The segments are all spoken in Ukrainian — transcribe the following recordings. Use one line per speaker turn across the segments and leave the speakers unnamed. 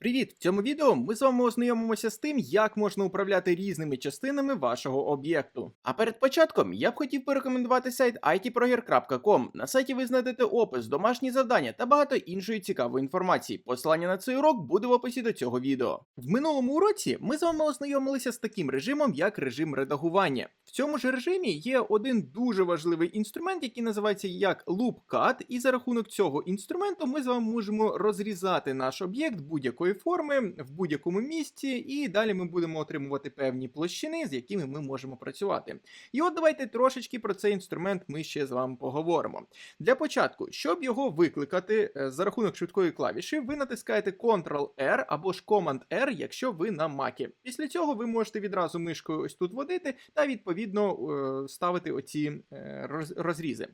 Привіт! В цьому відео ми з вами ознайомимося з тим, як можна управляти різними частинами вашого об'єкту. А перед початком я б хотів порекомендувати сайт itproger.com. На сайті ви знайдете опис, домашні завдання та багато іншої цікавої інформації. Посилання на цей урок буде в описі до цього відео. В минулому уроці ми з вами ознайомилися з таким режимом, як режим редагування. В цьому ж режимі є один дуже важливий інструмент, який називається як Loop Cut, і за рахунок цього інструменту ми з вами можемо розрізати наш об'єкт будь-якої форми в будь-якому місці, і далі ми будемо отримувати певні площини, з якими ми можемо працювати. І от давайте трошечки про цей інструмент ми ще з вами поговоримо. Для початку, щоб його викликати е, за рахунок швидкої клавіші, ви натискаєте Ctrl-R або ж Command-R, якщо ви на Mac. Після цього ви можете відразу мишкою ось тут водити та відповідно е, ставити оці е, розрізи.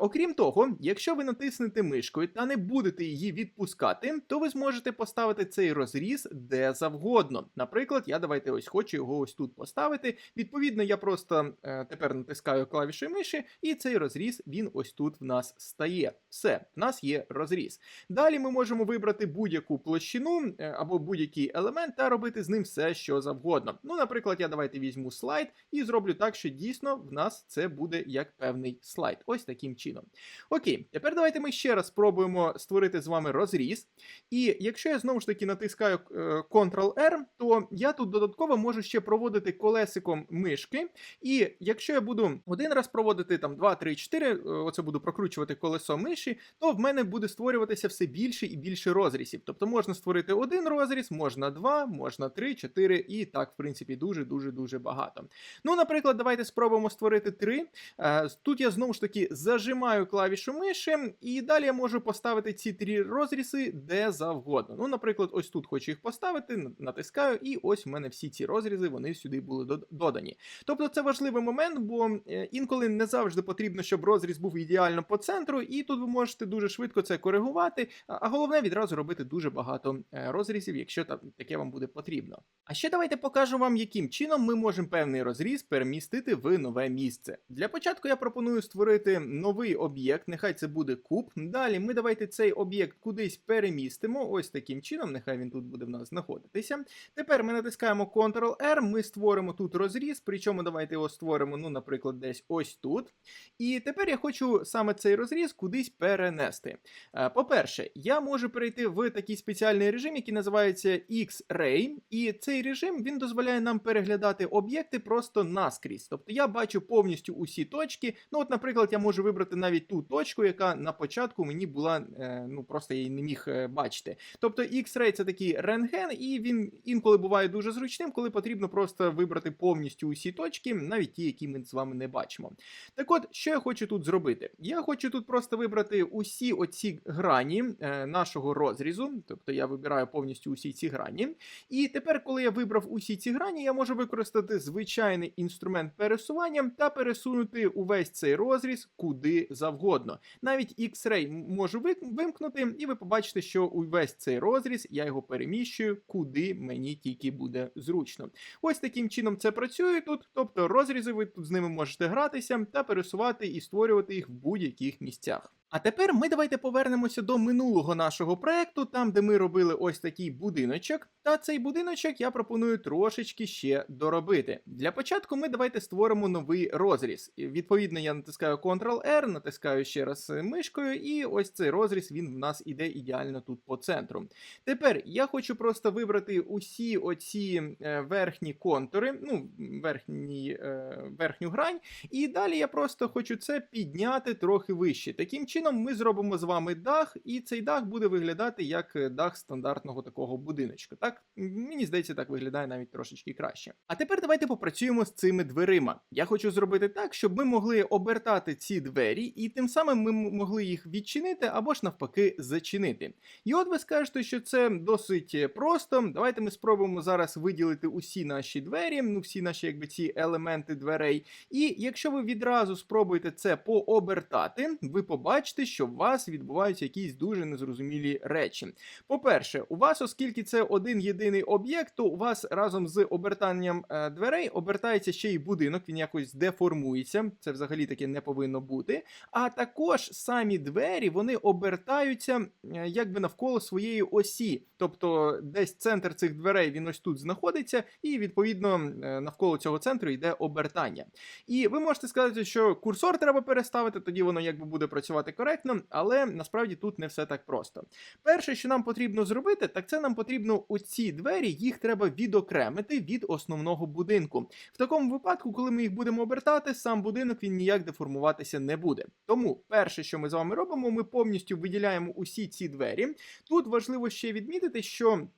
Окрім того, якщо ви натиснете мишкою та не будете її відпускати, то ви зможете поставити цей розріз де завгодно. Наприклад, я давайте ось хочу його ось тут поставити. Відповідно, я просто е, тепер натискаю клавішою миші, і цей розріз він ось тут в нас стає. Все, в нас є розріз. Далі ми можемо вибрати будь-яку площину е, або будь-який елемент та робити з ним все, що завгодно. Ну, наприклад, я давайте візьму слайд і зроблю так, що дійсно в нас це буде як певний слайд. Ось таким чином. Окей, тепер давайте ми ще раз спробуємо створити з вами розріз. І якщо я знову ж таки натискаю е, Ctrl-R, то я тут додатково можу ще проводити колесиком мишки. І якщо я буду один раз проводити там 2, 3, 4, е, оце буду прокручувати колесо миші, то в мене буде створюватися все більше і більше розрізів. Тобто можна створити один розріз, можна два, можна три, чотири, і так, в принципі, дуже дуже дуже багато. Ну, наприклад, давайте спробуємо створити три. Е, Тут я знову ж таки зажимаю клавішу миші, і далі я можу поставити ці три розрізи де завгодно. Ну, наприклад, ось тут хочу їх поставити, натискаю, і ось в мене всі ці розрізи вони сюди були додані. Тобто це важливий момент, бо е, інколи не завжди потрібно, щоб розріз був ідеально по центру, і тут ви можете дуже швидко це коригувати. А головне відразу робити дуже багато е, розрізів, якщо та- таке вам буде потрібно. А ще давайте покажу вам, яким чином ми можемо певний розріз перемістити в нове місце. Для початку я пропоную створити новий об'єкт, нехай це буде куб. Далі ми давайте цей об'єкт кудись перемістимо. Ось таким чином, нехай він тут буде в нас знаходитися. Тепер ми натискаємо Ctrl-R, ми створимо тут розріз, причому давайте його створимо, ну, наприклад, десь ось тут. І тепер я хочу саме цей розріз кудись перенести. Е, По-перше, я можу перейти в такий спеціальний режим, який називається X-Ray, і цей режим він дозволяє нам переглядати об'єкти просто наскрізь. Тобто я бачу повністю усі точки. Ну, от, наприклад, я можу вибрати навіть ту точку, яка на початку мені була, е, ну просто я її не міг е, бачити. Тобто X-Ray це такий рентген, і він інколи буває дуже зручним, коли потрібно просто вибрати повністю усі точки, навіть ті, які ми з вами не бачимо. Так от, що я хочу тут зробити? Я хочу тут просто вибрати усі оці грані е, нашого розрізу, тобто я вибираю повністю усі ці грані. І тепер, коли я вибрав усі ці грані, я можу використати звичайний інструмент пересування та пересунути увесь цей розріз куди завгодно. Навіть X-Ray можу вимкнути, і ви побачите, що увесь цей розріз я його переміщую, куди мені тільки буде зручно. Ось таким чином це працює тут. Тобто розрізи ви тут з ними можете гратися та пересувати і створювати їх в будь-яких місцях. А тепер ми давайте повернемося до минулого нашого проекту, там де ми робили ось такий будиночок. Та цей будиночок я пропоную трошечки ще доробити. Для початку ми давайте створимо новий розріз. Відповідно, я натискаю Ctrl-R, натискаю ще раз мишкою, і ось цей розріз він в нас іде ідеально тут по центру. Тепер я хочу просто вибрати усі оці е, верхні контури, ну, верхні, е, верхню грань, і далі я просто хочу це підняти трохи вище. Таким чином ми зробимо з вами дах, і цей дах буде виглядати як е, дах стандартного такого будиночка. Так, мені здається, так виглядає навіть трошечки краще. А тепер давайте попрацюємо з цими дверима. Я хочу зробити так, щоб ми могли обертати ці двері, і тим самим ми могли їх відчинити або ж навпаки зачинити. І от ви скажете, що це досить е, просто. Давайте ми спробуємо зараз виділити усі наші двері, ну всі наші якби ці елементи дверей. І якщо ви відразу спробуєте це пообертати, ви побачите, що у вас відбуваються якісь дуже незрозумілі речі. По-перше, у вас, оскільки це один єдиний об'єкт, то у вас разом з обертанням е, дверей обертається ще й будинок, він якось деформується. Це взагалі таке не повинно бути. А також самі двері вони обертаються е, якби навколо своєї осі. Тобто десь центр цих дверей він ось тут знаходиться, і відповідно е, навколо цього центру йде обертання. І ви можете сказати, що курсор треба переставити, тоді воно якби буде працювати коректно, але насправді тут не все так просто. Перше, що нам потрібно зробити, так це нам потрібно оці двері, їх треба відокремити від основного будинку. В такому випадку, коли ми їх будемо обертати, сам будинок він ніяк деформуватися не буде. Тому перше, що ми з вами робимо, ми повністю виділяємо усі ці двері. Тут важливо ще відмітити, що.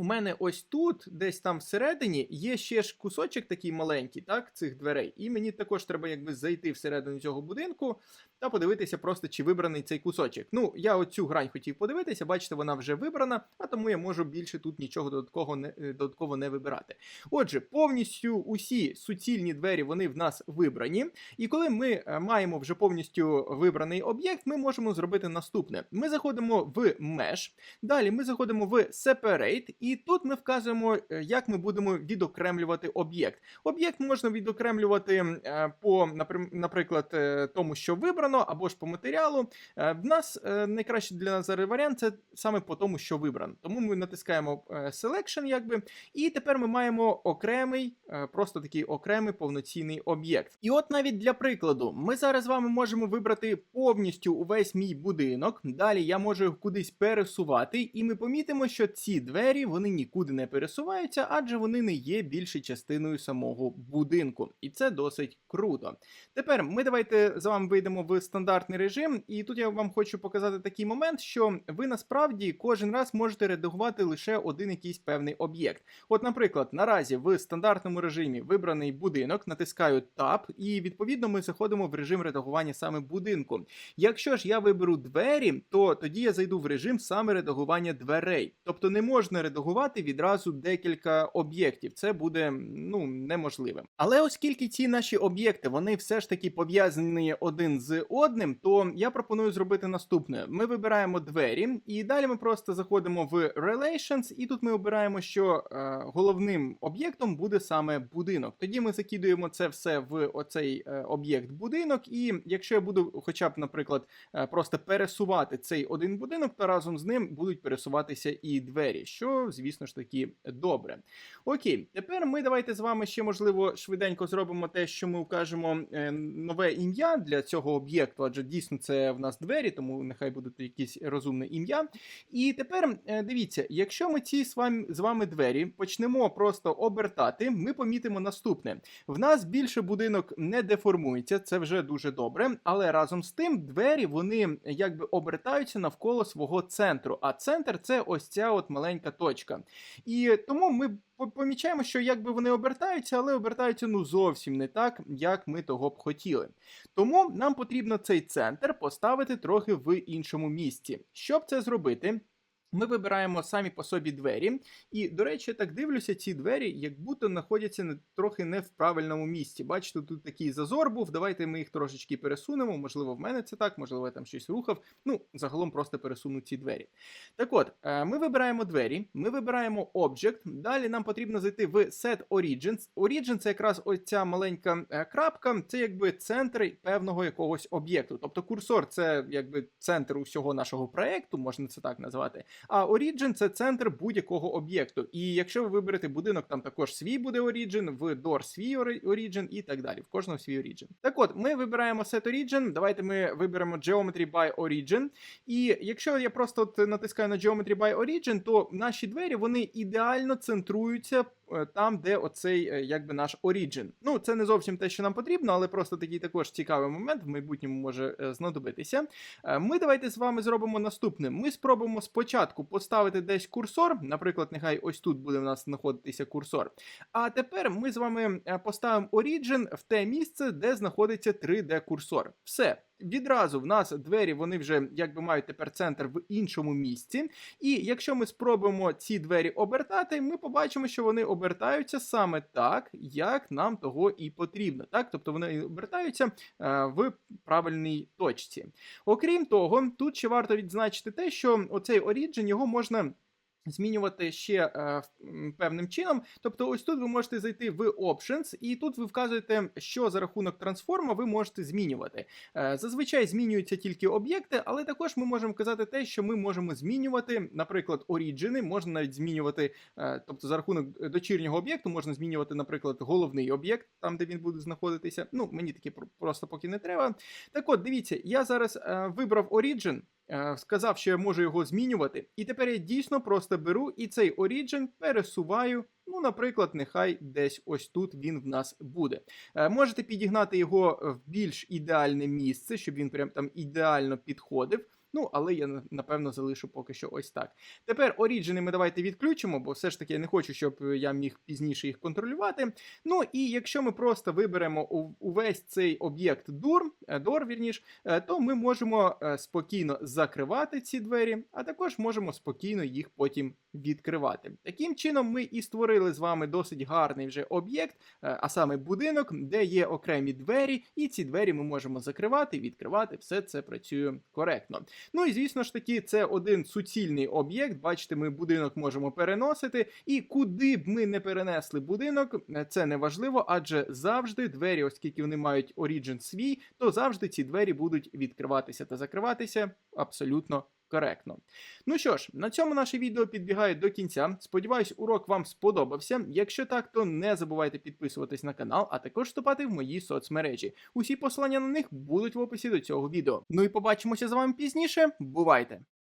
У мене ось тут, десь там всередині, є ще ж кусочок такий маленький, так, цих дверей. І мені також треба якби зайти всередину цього будинку та подивитися просто, чи вибраний цей кусочок. Ну, я оцю грань хотів подивитися, бачите, вона вже вибрана, а тому я можу більше тут нічого додатково не, е, додатково не вибирати. Отже, повністю усі суцільні двері вони в нас вибрані. І коли ми е, маємо вже повністю вибраний об'єкт, ми можемо зробити наступне: ми заходимо в Mesh, далі ми заходимо в Separate, і тут ми вказуємо, е, як ми будемо відокремлювати об'єкт. Об'єкт можна відокремлювати е, по, наприклад, е, тому, що вибрано, або ж по матеріалу. В нас е, найкращий для нас зараз варіант це саме по тому, що вибрано. Тому ми натискаємо Selection, якби, і тепер ми маємо окремий, просто такий окремий повноцінний об'єкт. І от навіть для прикладу, ми зараз з вами можемо вибрати повністю увесь мій будинок. Далі я можу їх кудись пересувати, і ми помітимо, що ці двері вони нікуди не пересуваються, адже вони не є більшою частиною самого будинку. І це досить круто. Тепер ми давайте з вами вийдемо в стандартний режим, і тут я вам хочу показати такий момент, що ви насправді кожен раз можете редагувати лише один якийсь певний об'єкт. От, наприклад, наразі в стандартному режимі вибраний будинок, натискаю Tab, і відповідно ми заходимо в режим редагування саме будинку. Якщо ж я виберу двері, то тоді я зайду в режим саме редагування дверей. Тобто не можна редагувати відразу декілька об'єктів. Це буде ну неможливим. Але оскільки ці наші об'єкти вони все ж таки пов'язані один з одним, то я пропоную зробити наступне: ми вибираємо двері, і далі ми просто заходимо в Relations, і тут ми обираємо, що е, головним об'єктом буде саме будинок. Тоді ми закидуємо це все в оцей е, об'єкт будинок. І якщо я буду, хоча б, наприклад, е, просто пересувати цей один будинок, то разом з ним будуть пересуватися і двері, що, звісно ж таки, добре. Окей, тепер ми давайте з вами ще можливо швиденько зробимо те, що ми вкажемо е, нове ім'я для цього об'єкту, адже дійсно це в нас двері, тому нехай буде якесь розумне ім'я. І тепер е, дивіться, якщо ми ці з вами, двері почнемо просто обертати, ми помітимо наступне: в нас більше будинок не деформується, це вже дуже добре. Але разом з тим двері вони якби обертаються навколо свого центру. А центр це ось ця от маленька точка. І тому ми помічаємо, що якби вони обертаються, але обертаються ну зовсім не так, як ми того б хотіли. Тому нам потрібно цей центр поставити трохи в іншому місці. Щоб це зробити. Ми вибираємо самі по собі двері, і, до речі, так дивлюся, ці двері як будто знаходяться не, трохи не в правильному місці. Бачите, тут такий зазор був. Давайте ми їх трошечки пересунемо. Можливо, в мене це так, можливо, я там щось рухав. Ну, загалом просто пересуну ці двері. Так от, е, ми вибираємо двері, ми вибираємо Object. Далі нам потрібно зайти в Set Origins. Origin це якраз ось ця маленька е, крапка, це якби центр певного якогось об'єкту. Тобто курсор це якби центр усього нашого проекту, можна це так назвати. А Origin це центр будь-якого об'єкту. І якщо ви виберете будинок, там також свій буде Origin, в Door свій Origin і так далі. В кожного свій Origin. Так от, ми вибираємо Set Origin. Давайте ми виберемо Geometry by Origin. І якщо я просто от натискаю на Geometry by Origin, то наші двері вони ідеально центруються там, де оцей е, якби наш Origin. Ну, це не зовсім те, що нам потрібно, але просто такий також цікавий момент в майбутньому може е, знадобитися. Е, Ми давайте з вами зробимо наступне. Ми спробуємо спочатку поставити десь курсор. Наприклад, нехай ось тут буде в нас знаходитися курсор. А тепер ми з вами е, поставимо Origin в те місце, де знаходиться 3D курсор. Все. Відразу в нас двері вони вже якби мають тепер центр в іншому місці. І якщо ми спробуємо ці двері обертати, ми побачимо, що вони обертаються саме так, як нам того і потрібно. Так, тобто вони обертаються е, в правильній точці. Окрім того, тут ще варто відзначити те, що оцей Origin його можна. Змінювати ще е, певним чином. Тобто, ось тут ви можете зайти в Options, і тут ви вказуєте, що за рахунок трансформа ви можете змінювати. Е, зазвичай змінюються тільки об'єкти, але також ми можемо казати те, що ми можемо змінювати, наприклад, оріджини, можна навіть змінювати, е, тобто за рахунок дочірнього об'єкту можна змінювати, наприклад, головний об'єкт, там де він буде знаходитися. Ну, мені таке про- просто поки не треба. Так от, дивіться, я зараз е, вибрав Origin, сказав, що я можу його змінювати, і тепер я дійсно просто беру і цей Origin пересуваю. Ну, наприклад, нехай десь ось тут він в нас буде. Е, Можете підігнати його в більш ідеальне місце, щоб він прям там ідеально підходив. Ну, але я напевно залишу поки що ось так. Тепер оріджини ми давайте відключимо, бо все ж таки я не хочу, щоб е, я міг пізніше їх контролювати. Ну і якщо ми просто виберемо увесь цей об'єкт DUR, е, вірніш, е, то ми можемо спокійно закривати ці двері, а також можемо спокійно їх потім відкривати. Таким чином, ми і створили з вами досить гарний вже об'єкт, а саме будинок, де є окремі двері, і ці двері ми можемо закривати, відкривати. Все це працює коректно. Ну і звісно ж таки, це один суцільний об'єкт. Бачите, ми будинок можемо переносити, і куди б ми не перенесли будинок, е, це не важливо, адже завжди двері, оскільки вони мають оріджин свій, то завжди ці двері будуть відкриватися та закриватися абсолютно. Коректно. Ну що ж, на цьому наше відео підбігає до кінця. Сподіваюсь, урок вам сподобався. Якщо так, то не забувайте підписуватись на канал, а також вступати в мої соцмережі. Усі посилання на них будуть в описі до цього відео. Ну і побачимося з вами пізніше. Бувайте!